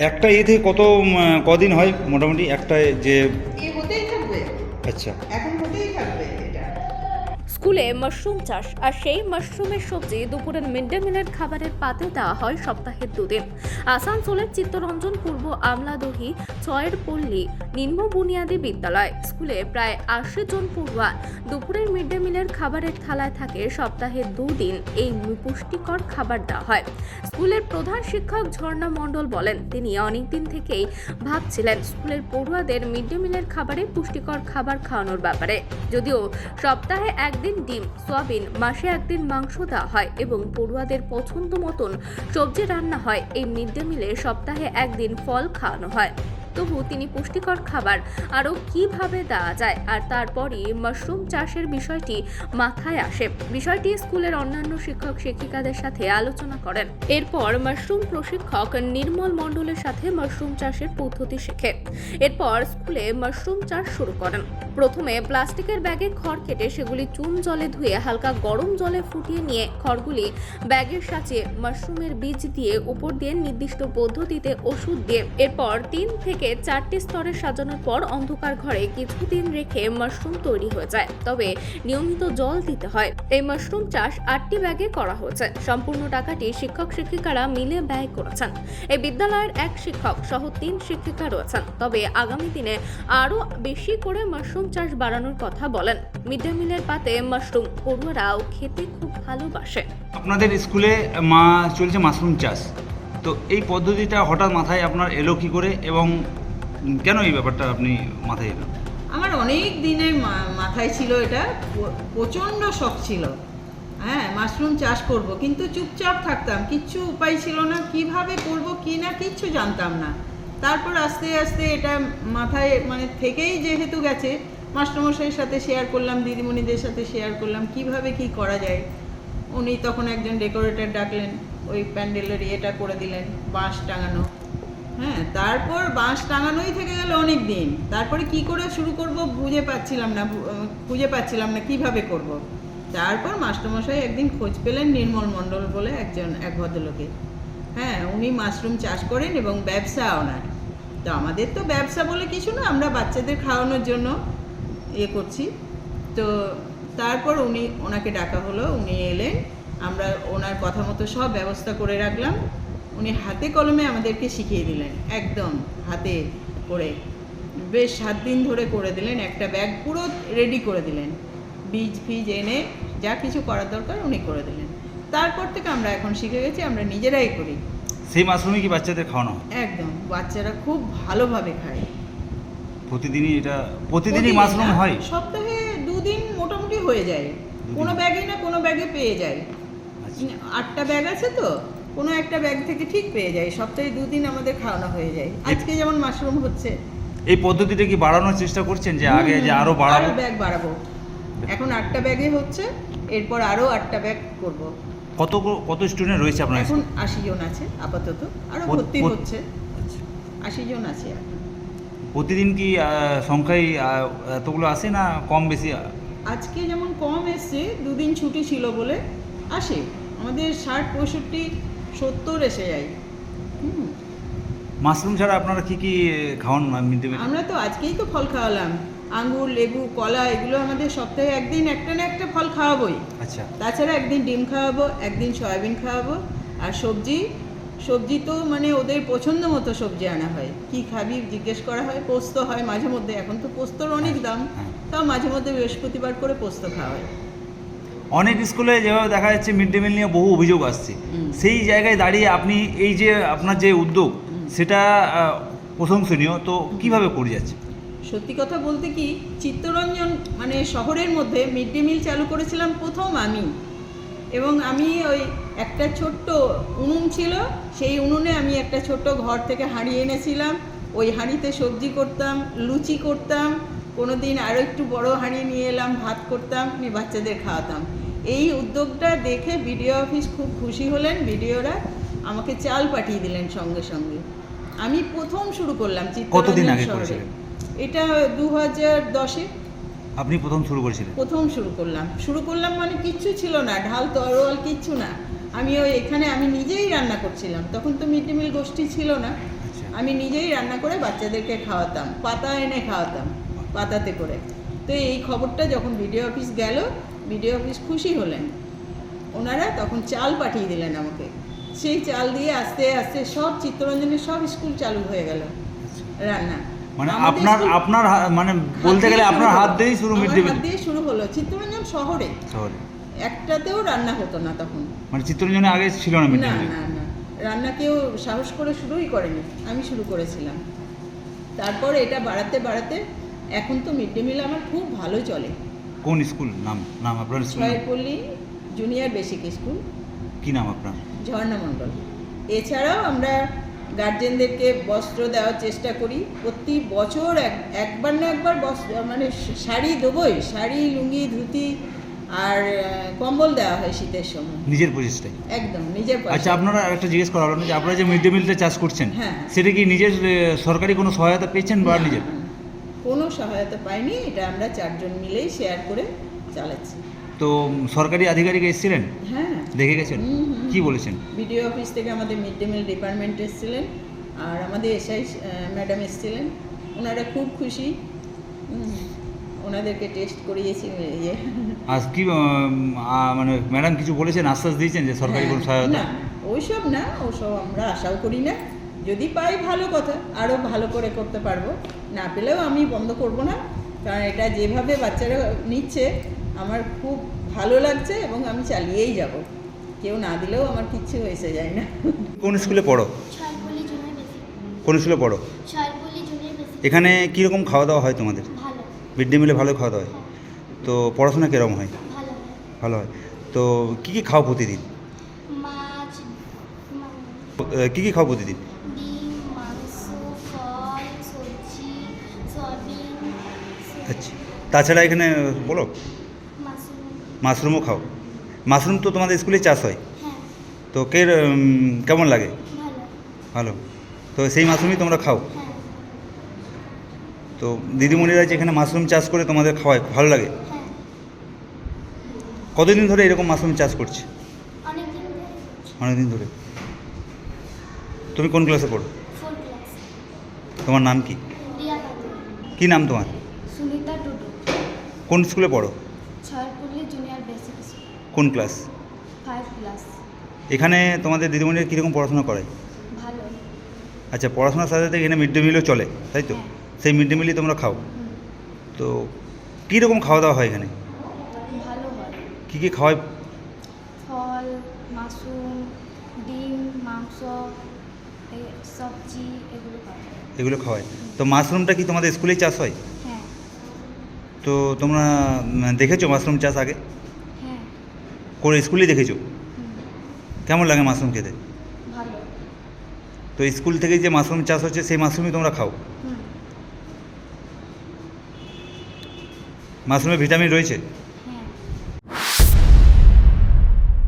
একটা ইয়ে থেকে কত কদিন হয়? মোটামুটি একটা যে আচ্ছা। এখন স্কুলে মাশরুম চাষ, আর সেই মাশরুমের সবজি দুপুরের মিড ডে মিলের খাবারের পাতে দেওয়া হয় সপ্তাহের দুদিন। আসানসোলের চিত্তরঞ্জন পূর্ব আমলাদহি ছয়ের পল্লী, নিম্ন বুনিয়াদী বিদ্যালয়। স্কুলে প্রায় আশি জন পড়ুয়া দুপুরের মিড ডে মিলের খাবারের থালায় থাকে সপ্তাহে দুদিন এই পুষ্টিকর খাবার দেওয়া হয়। স্কুলের প্রধান শিক্ষক ঝর্ণা মণ্ডল বলেন, তিনি অনেকদিন থেকেই ভাবছিলেন স্কুলের পড়ুয়াদের মিড ডে মিলের খাবারে পুষ্টিকর খাবার খাওয়ানোর ব্যাপারে। যদিও সপ্তাহে একদিন ডিম সয়াবিন, মাসে একদিন মাংস দেওয়া হয় এবং পড়ুয়াদের পছন্দ মতন সবজি রান্না হয়। এই মিড ডে মিলে সপ্তাহে একদিন ফল খাওয়ানো হয়। তবু তিনি পুষ্টিকর খাবার আরও কীভাবে দেওয়া যায় আর তারপরই মাশরুম চাষের বিষয়টি মাথায় আসে। বিষয়টি স্কুলের অন্যান্য শিক্ষক শিক্ষিকাদের সাথে আলোচনা করেন। এরপর মাশরুম প্রশিক্ষক নির্মল মণ্ডলের সাথে মাশরুম চাষের পদ্ধতি শেখে। এরপর স্কুলে মাশরুম চাষ শুরু করেন। প্রথমে প্লাস্টিকের ব্যাগে খড় কেটে সেগুলি চুন জলে ধুয়ে হালকা গরম জলে ফুটিয়ে নিয়ে খড়গুলি ব্যাগের সাথে মাশরুমের বীজ দিয়ে উপর দিয়ে নির্দিষ্ট পদ্ধতিতে ওষুধ দিয়ে এরপর তিন থেকে চারটি স্তরে সাজানোর পর অন্ধকার ঘরে কিছুদিন রেখে মাশরুম তৈরি হয়ে যায়। তবে নিয়মিত জল দিতে হয়। এই মাশরুম চাষ আটটি ব্যাগে করা হয়েছে। সম্পূর্ণ টাকাটি শিক্ষক শিক্ষিকারা মিলে ব্যয় করেছেন। এই বিদ্যালয়ের এক শিক্ষক সহ তিন শিক্ষিকা রয়েছেন। তবে আগামী দিনে আরও বেশি করে মাশরুম চাষ বাড়ানোর কথা বলেন। মিড ডে মিলের পাতে মাশরুম পড়ুয়ারাও খেতে খুব ভালোবাসে। আপনাদের স্কুলে মা চলছে মাশরুম চাষ। তো এই পদ্ধতিটা হঠাৎ মাথায় আপনার এলো কি করে এবং কেন এই ব্যাপারটা আপনি মাথায় এলো? আমার অনেক দিনের মাথায় ছিল এটা। প্রচণ্ড শখ ছিল। হ্যাঁ মাশরুম চাষ করব। কিন্তু চুপচাপ থাকতাম। কিচ্ছু উপায় ছিল না। কীভাবে করব কি না কিচ্ছু জানতাম না। তারপর আস্তে আস্তে এটা মাথায় মানে থেকেই যেহেতু গেছে মাস্টারমশাইয়ের সাথে শেয়ার করলাম, দিদিমণিদের সাথে শেয়ার করলাম, কীভাবে কি করা যায়। উনি তখন একজন ডেকোরেটর ডাকলেন, ওই প্যান্ডেলের ইয়েটা করে দিলেন, বাঁশ টাঙানো। হ্যাঁ তারপর বাঁশ টাঙানোই থেকে গেল অনেক দিন। তারপরে কি করে শুরু করব বুঝে পাচ্ছিলাম না খুঁজে পাচ্ছিলাম না কীভাবে করব। তারপর মাস্টারমশাই একদিন খোঁজ পেলেন নির্মল মণ্ডল বলে একজন, এক ভদ্রলোকে হ্যাঁ উনি মাশরুম চাষ করেন এবং ব্যবসা ওনার। তো আমাদের তো ব্যবসা বলে কিছু না, আমরা বাচ্চাদের খাওয়ানোর জন্য ইয়ে করছি। তো তারপর উনি ওনাকে ডাকা হলো উনি এলেন। আমরা ওনার কথা মতো সব ব্যবস্থা করে রাখলাম। উনি হাতে কলমে আমাদেরকে শিখিয়ে দিলেন একদম হাতে করে। বেশ সাত দিন ধরে করে দিলেন একটা ব্যাগ পুরো রেডি করে দিলেন। বীজ ফিজ এনে যা কিছু করার দরকার উনি করে দিলেন। তারপর থেকে আমরা এখন শিখে গেছি আমরা নিজেরাই করি। সেই মাশরুমই কি বাচ্চাদের খাওয়ানো একদম বাচ্চারা খুব ভালোভাবে খায়। প্রতিদিনই এটা প্রতিদিনই মাশরুম হয়? সপ্তাহে দুদিন মোটামুটি হয়ে যায়। কোনো ব্যাগে না কোনো ব্যাগে পেয়ে যায়। আচ্ছা। আটটা ব্যাগ আছে তো কোনো একটা ব্যাগ থেকে ঠিক পেয়ে যায়। সপ্তাহে দুদিন আমাদের খাওয়ানো হয়ে যায়। আজকে যেমন মাশরুম হচ্ছে। এই পদ্ধতিটা কি বাড়ানোর চেষ্টা করছেন যে আগে যে আরও বাড়াবো? ব্যাগ বাড়াবো। এখন আটটা ব্যাগে হচ্ছে এরপর আরও আটটা ব্যাগ করব। কত কত স্টুডেন্ট রয়েছে আপনার এখন আশি জন আছে আপাতত। আরও ভর্তি হচ্ছে। আচ্ছা। আশি জন আছে এখন। প্রতিদিন কি সংখ্যায় আহ, এতগুলো আসে না কম বেশি? আজকে যেমন কম এসছে দুদিন ছুটি ছিল বলে আসে। আমাদের ষাট পঁয়ষট্টি সত্তর এসে যায়। মাশরুম ছাড়া আপনারা কি কি খাওয়ান মিড ডে আমরা তো আজকেই তো ফল খাওয়ালাম। আঙ্গুর লেবু কলা এগুলো আমাদের সপ্তাহে একদিন একটা না একটা ফল খাওয়াবোই। আচ্ছা। তাছাড়া একদিন ডিম খাওয়াবো একদিন সয়াবিন খাওয়াবো। আর সবজি সবজি তো মানে ওদের পছন্দ মতো সবজি আনা হয়। কি খাবি জিজ্ঞেস করা হয় পোস্ত হয় মাঝে মধ্যে। এখন তো পোস্তর অনেক দাম। হ্যাঁ। তাও মাঝে মধ্যে বৃহস্পতিবার করে পোস্ত খাওয়া হয়। অনেক স্কুলে যেভাবে দেখা যাচ্ছে মিড ডে মিল নিয়ে বহু অভিযোগ আসছে। সেই জায়গায় দাঁড়িয়ে আপনি এই যে আপনার যে উদ্যোগ সেটা প্রশংসনীয় তো কীভাবে করে যাচ্ছে? সত্যি কথা বলতে কি চিত্তরঞ্জন মানে শহরের মধ্যে মিড ডে মিল চালু করেছিলাম প্রথম আমি। এবং আমি ওই একটা ছোট্ট উনুন ছিল সেই উনুনে আমি একটা ছোট্ট ঘর থেকে হাঁড়ি এনেছিলাম। ওই হাঁড়িতে সবজি করতাম লুচি করতাম কোনো দিন আরও একটু বড় হাঁড়ি নিয়ে এলাম ভাত করতাম নিয়ে বাচ্চাদের খাওয়াতাম। এই উদ্যোগটা দেখে বিডিও অফিস খুব খুশি হলেন বিডিওরা আমাকে চাল পাঠিয়ে দিলেন সঙ্গে সঙ্গে। আমি প্রথম শুরু করলাম চিত্তরঞ্জন শহরে। এটা দু হাজার দশে। আপনি প্রথম শুরু করেছিলেন? প্রথম শুরু করলাম। শুরু করলাম মানে কিচ্ছু ছিল না ঢাল তরোয়াল কিচ্ছু না। আমি ওই এখানে আমি নিজেই রান্না করছিলাম। তখন তো মিড ডে মিল গোষ্ঠী ছিল না। আচ্ছা। আমি নিজেই রান্না করে বাচ্চাদেরকে খাওয়াতাম পাতা এনে খাওয়াতাম পাতাতে করে। তো এই খবরটা যখন বিডিও অফিস গেল বিডিও অফিস খুশি হলেন। ওনারা তখন চাল পাঠিয়ে দিলেন আমাকে। সেই চাল দিয়ে আস্তে আস্তে সব চিত্তরঞ্জনের সব স্কুল চালু হয়ে গেল রান্না। মানে আপনার আপনার মানে বলতে গেলে আপনার হাত। দিয়েই শুরু মিড ডে মিল। দিয়ে শুরু হলো। চিত্তরঞ্জন শহরে। শহরে। একটাতেও রান্না হতো না তখন। মানে চিত্তরঞ্জনে আগে ছিল না মিড ডে না মিল। না না। রান্না কেউ সাহস করে শুরুই করেনি। আমি শুরু করেছিলাম। তারপর এটা বাড়াতে বাড়াতে এখন তো মিড ডে মিল আমার খুব ভালো চলে। কোন স্কুল? নাম নাম আপনার স্কুল নাম? Junior basic school. কি নাম আপনার? ঝর্ণা মণ্ডল। এছাড়াও আমরা গার্জেনদেরকে বস্ত্র দেওয়ার চেষ্টা করি। প্রতি বছর এক একবার না একবার বস্ত্র মানে শাড়ি দেবই শাড়ি লুঙ্গি ধুতি আর কম্বল দেওয়া হয় শীতের সময়। নিজের প্রচেষ্টায় একদম নিজের আচ্ছা আপনারা একটা জিজ্ঞেস করা হলো যে আপনারা যে মিড ডে মিলটা চাষ করছেন হ্যাঁ। সেটা কি নিজের সরকারি কোনো সহায়তা পেয়েছেন বা নিজের। কোনো সহায়তা পাইনি এটা আমরা চারজন মিলেই শেয়ার করে চালাচ্ছি। তো সরকারি আধিকারিক এসেছিলেন? হ্যাঁ। দেখে গেছেন। কি বলেছেন? বিডিও অফিস থেকে আমাদের মিড ডে মিল ডিপার্টমেন্ট এসেছিলেন আর আমাদের এসআই ম্যাডাম এসেছিলেন। ওনারা খুব খুশি। ওনাদেরকে টেস্ট করিয়েছি ইয়ে। আজ কি মানে ম্যাডাম কিছু বলেছেন আশ্বাস দিয়েছেন যে সরকারি কোনো হ্যাঁ, সহায়তা? না ওইসব না ওসব আমরা আশাও করি না। যদি পাই ভালো কথা আরও ভালো করে করতে পারব। না পেলেও আমি বন্ধ করব না। কারণ এটা যেভাবে বাচ্চারা নিচ্ছে আমার খুব ভালো লাগছে এবং আমি চালিয়েই যাব। কেউ না দিলেও আমার কিচ্ছু হয়েছে যায় না। কোন স্কুলে পড়ো? কোন স্কুলে পড়ো? এখানে কীরকম খাওয়া দাওয়া হয় তোমাদের? মিড ডে মিলে ভালো খাওয়া দাওয়া হয়? তো পড়াশোনা কীরকম হয়? ভালো ভালো হয়। তো কী কী খাও প্রতিদিন? কী কী খাও প্রতিদিন? ডিম মাংস ফল সবজি সয়াবিন। আচ্ছা। তাছাড়া এখানে বলো? মাশরুমও খাও। মাশরুম তো তোমাদের স্কুলে চাষ হয়। হ্যাঁ। তো কে কেমন লাগে? ভালো। তো সেই মাশরুমই তোমরা খাও। হ্যাঁ। তো দিদিমণিরা যে এখানে মাশরুম চাষ করে তোমাদের খাওয়ায় ভালো লাগে? হ্যাঁ। কতদিন ধরে এরকম মাশরুম চাষ করছে? অনেকদিন ধরে। তুমি কোন ক্লাসে পড়ো? তোমার নাম কি? কি নাম তোমার? কোন স্কুলে পড়ো ছয়পল্লী জুনিয়র বেসিক স্কুল কোন ক্লাস এখানে তোমাদের দিদিমণিরা কীরকম পড়াশোনা করায় ভালো। আচ্ছা পড়াশোনার সাথে সাথে এখানে মিড ডে মিলও চলে তাই তো? হ্যাঁ। সেই মিড ডে মিলই তোমরা খাও। তো কীরকম খাওয়া দাওয়া হয় এখানে? ভালো হয়। কী কী খাওয়ায়? ফল মাশরুম ডিম মাংস সবজি এগুলো এগুলো খাওয়ায়। তো মাশরুমটা কি তোমাদের স্কুলেই চাষ হয়? হ্যাঁ। তো তোমরা দেখেছ মাশরুম চাষ আগে? করে স্কুলেই দেখেছ? কেমন লাগে মাশরুম খেতে? তো স্কুল থেকে যে মাশরুম চাষ হচ্ছে সেই মাশরুমই তোমরা খাও? মাশরুমে ভিটামিন রয়েছে?